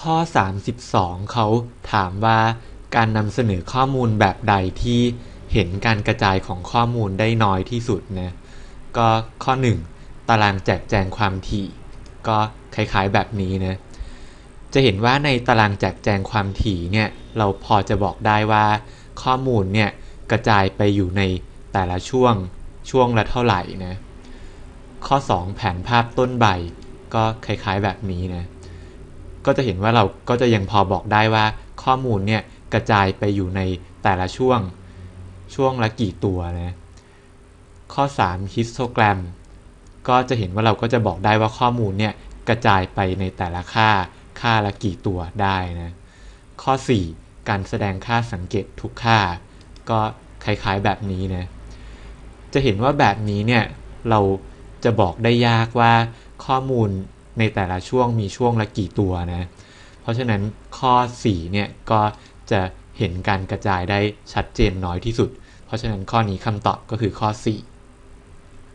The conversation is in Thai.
ข้อ 32 เขาถามว่าการนำเสนอข้อมูลแบบใดที่เห็นการกระจายของข้อมูลได้น้อยที่สุดนะก็ข้อ 1 ตารางแจกแจงความถี่ ก็คล้ายๆแบบนี้นะจะเห็นว่าในตารางแจกแจงความถี่เนี่ยเราพอจะบอกได้ว่า ข้อมูลเนี่ยกระจายไปอยู่ในแต่ละช่วงช่วงละเท่าไหร่นะข้อ 2 แผนภาพต้นใบก็คล้ายๆแบบนี้นะ ก็จะเห็นว่าเราก็จะยังพอบอกได้ว่าข้อมูลเนี่ยกระจายไปอยู่ในแต่ละช่วง ช่วงละกี่ตัวนะข้อ3ฮิสโตแกรมก็จะเห็นว่าเราก็จะบอกได้ว่าข้อมูลเนี่ยกระจายไปในแต่ละค่า ค่าละกี่ตัวได้นะข้อ 4 การแสดงค่าสังเกตทุกค่า ก็คล้ายๆแบบนี้นะจะเห็นว่าแบบนี้เนี่ยเราจะบอกได้ยากว่าข้อมูล ในแต่ละช่วงมีช่วงละกี่ตัวนะ เพราะฉะนั้นข้อ4เนี่ยก็จะเห็นการกระจายได้ชัดเจนน้อยที่สุด เพราะฉะนั้นข้อนี้คำตอบก็คือข้อ 4